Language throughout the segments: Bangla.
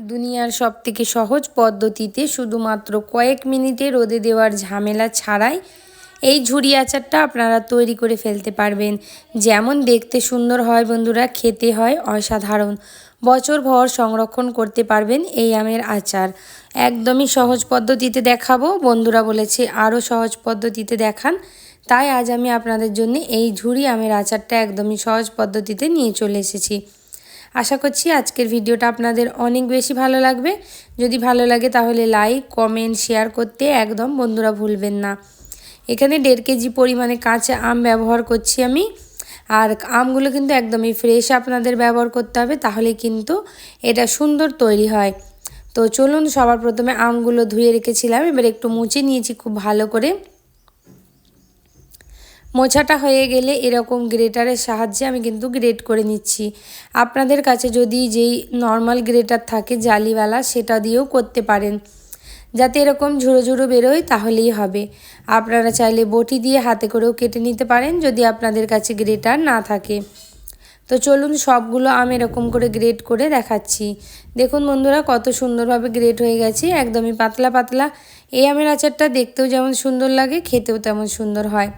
দুনিয়ার সব থেকে সহজ পদ্ধতিতে শুধুমাত্র কয়েক মিনিটে রোদে দেওয়ার ঝামেলা ছাড়াই এই ঝুড়ি আচারটা আপনারা তৈরি করে ফেলতে পারবেন। যেমন দেখতে সুন্দর হয় বন্ধুরা, খেতে হয় অসাধারণ। বছর ভর সংরক্ষণ করতে পারবেন এই আমের আচার। একদমই সহজ পদ্ধতিতে দেখাবো। বন্ধুরা বলেছে আরও সহজ পদ্ধতিতে দেখান। তাই আজ আমি আপনাদের জন্য এই ঝুড়ি আমের আচারটা একদমই সহজ পদ্ধতিতে নিয়ে চলে এসেছি। আশা করছি আজকের ভিডিওটা আপনাদের অনেক বেশি ভালো লাগবে। যদি ভালো লাগে তাহলে লাইক কমেন্ট শেয়ার করতে একদম বন্ধুরা ভুলবেন না। এখানে দেড় কেজি পরিমাণে কাঁচা আম ব্যবহার করছি আমি। আর আমগুলো কিন্তু একদমই ফ্রেশ আপনাদের ব্যবহার করতে হবে, তাহলে কিন্তু এটা সুন্দর তৈরি হয়। তো চলুন সবার প্রথমে আমগুলো ধুয়ে রেখেছিলাম, এবার একটু মুছে নিয়েছি খুব ভালো করে। মোছাটা হয়ে গেলে এরকম গ্রেটারের সাহায্যে আমি কিন্তু গ্রেট করে নিচ্ছি। আপনাদের কাছে যদি যেই নর্মাল গ্রেটার থাকে, জালিওয়ালা, সেটা দিয়েও করতে পারেন। যাতে এরকম ঝুড়ো ঝুড়ো বেরোয়, তাহলেই হবে। আপনারা চাইলে বটি দিয়ে হাতে করেও কেটে নিতে পারেন, যদি আপনাদের কাছে গ্রেটার না থাকে। তো চলুন, সবগুলো আমি এরকম করে গ্রেট করে দেখাচ্ছি। দেখুন বন্ধুরা, কত সুন্দরভাবে গ্রেট হয়ে গেছে, একদমই পাতলা পাতলা। এই আমের আচারটা দেখতেও যেমন সুন্দর লাগে, খেতেও তেমন সুন্দর হয়।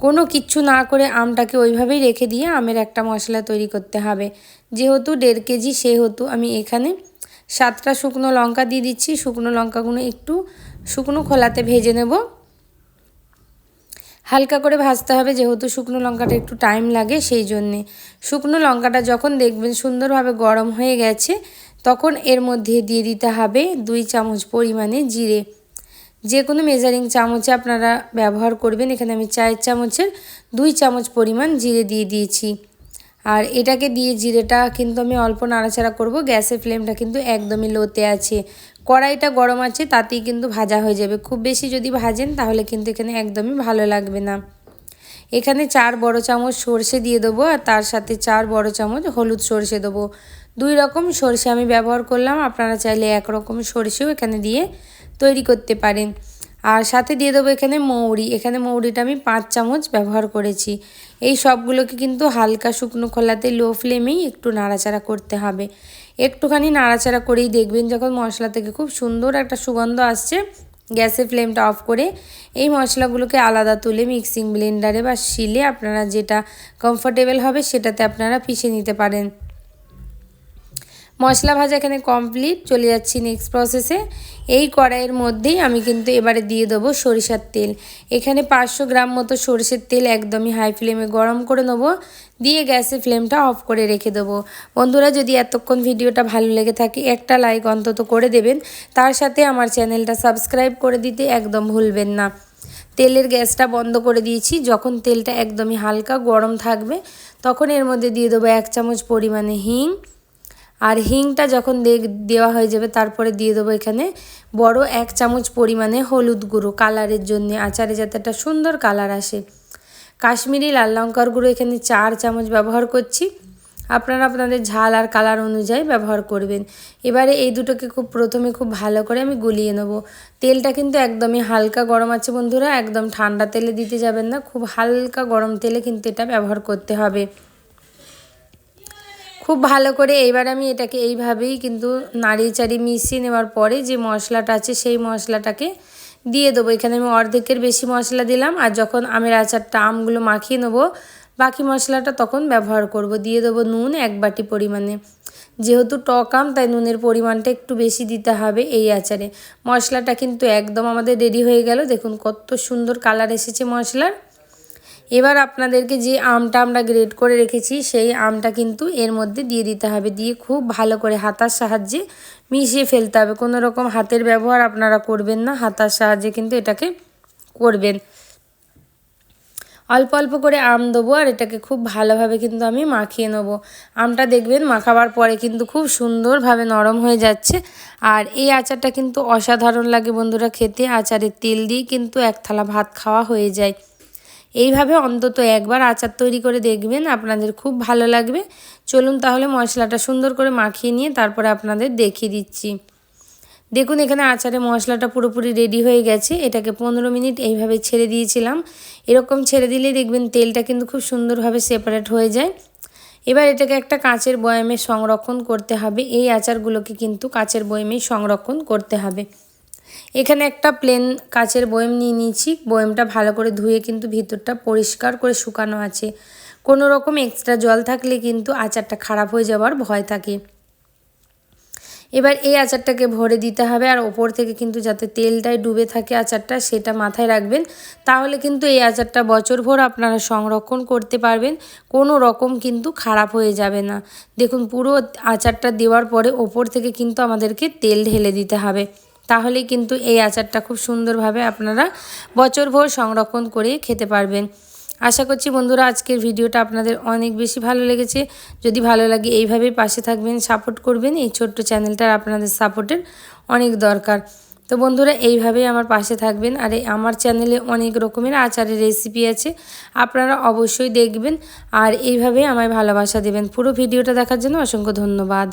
কোনো কিচ্ছু না করে আমটাকে ওইভাবেই রেখে দিয়ে আমের একটা মশলা তৈরি করতে হবে। যেহেতু দেড় কেজি, সেহেতু আমি এখানে সাতটা শুকনো লঙ্কা দিয়ে দিচ্ছি। শুকনো লঙ্কাগুলো একটু শুকনো খোলাতে ভেজে নেব। হালকা করে ভাজতে হবে, যেহেতু শুকনো লঙ্কাটা একটু টাইম লাগে সেই জন্যে। শুকনো লঙ্কাটা যখন দেখবেন সুন্দরভাবে গরম হয়ে গেছে, তখন এর মধ্যে দিয়ে দিতে হবে দুই চামচ পরিমাণে জিরে। যে কোনো মেজারিং চামচে আপনারা ব্যবহার করবেন। এখানে আমি চায়ের চামচের দুই চামচ পরিমাণ জিরে দিয়ে দিয়েছি। আর এটাকে দিয়ে জিরেটা কিন্তু আমি অল্প নাড়াচাড়া করব। গ্যাসের ফ্লেমটা কিন্তু একদমই লোতে আছে। কড়াইটা গরম আছে, তাতেই কিন্তু ভাজা হয়ে যাবে। খুব বেশি যদি ভাজেন, তাহলে কিন্তু এখানে একদমই ভালো লাগবে না। এখানে চার বড় চামচ সর্ষে দিয়ে দেবো, আর তার সাথে চার বড় চামচ হলুদ সর্ষে দেবো। দুই রকম সর্ষে আমি ব্যবহার করলাম। আপনারা চাইলে একরকম সর্ষেও এখানে দিয়ে তৈরি করতে পারেন। আর সাথে দিয়ে দেবো এখানে মৌরি। এখানে মৌরিটা আমি পাঁচ চামচ ব্যবহার করেছি। এই সবগুলোকে কিন্তু হালকা শুকনো খোলাতে লো ফ্লেমেই একটু নাড়াচাড়া করতে হবে। একটুখানি নাড়াচাড়া করেই দেখবেন যখন মশলা থেকে খুব সুন্দর একটা সুগন্ধ আসছে, গ্যাসের ফ্লেমটা অফ করে এই মশলাগুলোকে আলাদা তুলে মিক্সিং ব্লেন্ডারে বা শিলে আপনারা যেটা কমফোর্টেবল হবে সেটাতে আপনারা পিষে নিতে পারেন। মশলা ভাজা এখানে কমপ্লিট চলে যাচ্ছি নেক্সট প্রসেসে এই কড়াইয়ের মধ্যেই আমি কিন্তু এবারে দিয়ে দেবো সরিষার তেল। এখানে পাঁচশো গ্রাম মতো সরিষের তেল একদমই হাই ফ্লেমে গরম করে নেব। দিয়ে গ্যাসের ফ্লেমটা অফ করে রেখে দেবো। বন্ধুরা, যদি এতক্ষণ ভিডিওটা ভালো লেগে থাকে, একটা লাইক অন্তত করে দেবেন। তার সাথে আমার চ্যানেলটা সাবস্ক্রাইব করে দিতে একদম ভুলবেন না। তেলের গ্যাসটা বন্ধ করে দিয়েছি। যখন তেলটা একদমই হালকা গরম থাকবে, তখন এর মধ্যে দিয়ে দেবো এক চামচ পরিমাণে হিং। আর হিংটা যখন দেওয়া হয়ে যাবে, তারপরে দিয়ে দেবো এখানে বড় এক চামচ পরিমাণে হলুদ গুঁড়ো। কালারের জন্য আচারে যাতে একটা সুন্দর কালার আসে। কাশ্মীরি লাল লঙ্কার গুঁড়ো এখানে চার চামচ ব্যবহার করছি। আপনারা আপনাদের ঝাল আর কালার অনুযায়ী ব্যবহার করবেন। এবারে এই দুটোকে খুব প্রথমে খুব ভালো করে আমি গুলিয়ে নেব। তেলটা কিন্তু একদমই হালকা গরম আছে বন্ধুরা, একদম ঠান্ডা তেলে দিতে যাবেন না, খুব হালকা গরম তেলে কিন্তু এটা ব্যবহার করতে হবে। খুব ভালো করে এইবার আমি এটাকে এইভাবেই কিন্তু নাড়িয়ে চাড়িয়ে মিশিয়ে নেওয়ার পরে যে মশলাটা আছে সেই মশলাটাকে দিয়ে দেবো। এখানে আমি অর্ধেকের বেশি মশলা দিলাম আর যখন আমের আচারটা, আমগুলো মাখিয়ে নেব, বাকি মশলাটা তখন ব্যবহার করব। দিয়ে দেবো নুন এক বাটি পরিমাণে। যেহেতু টক আম, তাই নুনের পরিমাণটা একটু বেশি দিতে হবে এই আচারে। মশলাটা কিন্তু একদম আমাদের রেডি হয়ে গেল। দেখুন কত সুন্দর কালার এসেছে মশলার। এবার আপনাদেরকে যে আমটা আমরা গ্রেড করে রেখেছি, সেই আমটা কিন্তু এর মধ্যে দিয়ে দিতে হবে। দিয়ে খুব ভালো করে হাতার সাহায্যে মিশিয়ে ফেলতে হবে। কোনো রকম হাতের ব্যবহার আপনারা করবেন না, হাতার সাহায্যে কিন্তু এটাকে করবেন। অল্প অল্প করে আম দেবো আর এটাকে খুব ভালোভাবে কিন্তু আমি মাখিয়ে নেব। আমটা দেখবেন মাখাবার পরে কিন্তু খুব সুন্দরভাবে নরম হয়ে যাচ্ছে। আর এই আচারটা কিন্তু অসাধারণ লাগে বন্ধুরা খেতে। আচারের তেল দিয়ে কিন্তু এক থালা ভাত খাওয়া হয়ে যায়। এইভাবে অন্তত একবার আচার তৈরি করে দেখবেন, আপনাদের খুব ভালো লাগবে। চলুন তাহলে মশলাটা সুন্দর করে মাখিয়ে নিয়ে তারপরে আপনাদের দেখিয়ে দিচ্ছি। দেখুন এখানে আচারে মশলাটা পুরোপুরি রেডি হয়ে গেছে। এটাকে পনেরো মিনিট এইভাবে ছেড়ে দিয়েছিলাম। এরকম ছেড়ে দিলেই দেখবেন তেলটা কিন্তু খুব সুন্দরভাবে সেপারেট হয়ে যায়। এবার এটাকে একটা কাঁচের বয়ামে সংরক্ষণ করতে হবে। এই আচারগুলোকে কিন্তু কাঁচের বয়ামেই সংরক্ষণ করতে হবে। এখানে একটা প্লেন কাচের বয়েম নিয়ে নিয়েছি। বয়েমটা ভালো করে ধুয়ে কিন্তু ভিতরটা পরিষ্কার করে শুকানো আছে। কোনো রকম এক্সট্রা জল থাকলে কিন্তু আচারটা খারাপ হয়ে যাওয়ার ভয় থাকে। এবার এই আচারটাকে ভরে দিতে হবে আর ওপর থেকে কিন্তু যাতে তেলটায় ডুবে থাকে আচারটা সেটা মাথায় রাখবেন। তাহলে কিন্তু এই আচারটা বছরভর আপনারা সংরক্ষণ করতে পারবেন। কোনো রকম কিন্তু খারাপ হয়ে যাবে না। দেখুন পুরো আচারটা দেওয়ার পরে ওপর থেকে কিন্তু আমাদেরকে তেল ঢেলে দিতে হবে। তাহলেই কিন্তু এই আচারটা খুব সুন্দরভাবে আপনারা বছরভর সংরক্ষণ করে খেতে পারবেন। আশা করছি বন্ধুরা আজকের ভিডিওটা আপনাদের অনেক বেশি ভালো লেগেছে। যদি ভালো লাগে এইভাবেই পাশে থাকবেন, সাপোর্ট করবেন। এই ছোট্ট চ্যানেলটার আপনাদের সাপোর্টের অনেক দরকার। তো বন্ধুরা এইভাবেই আমার পাশে থাকবেন আর আমার চ্যানেলে অনেক রকমের আচারের রেসিপি আছে, আপনারা অবশ্যই দেখবেন। আর এইভাবেই আমায় ভালোবাসা দেবেন। পুরো ভিডিওটা দেখার জন্য অসংখ্য ধন্যবাদ।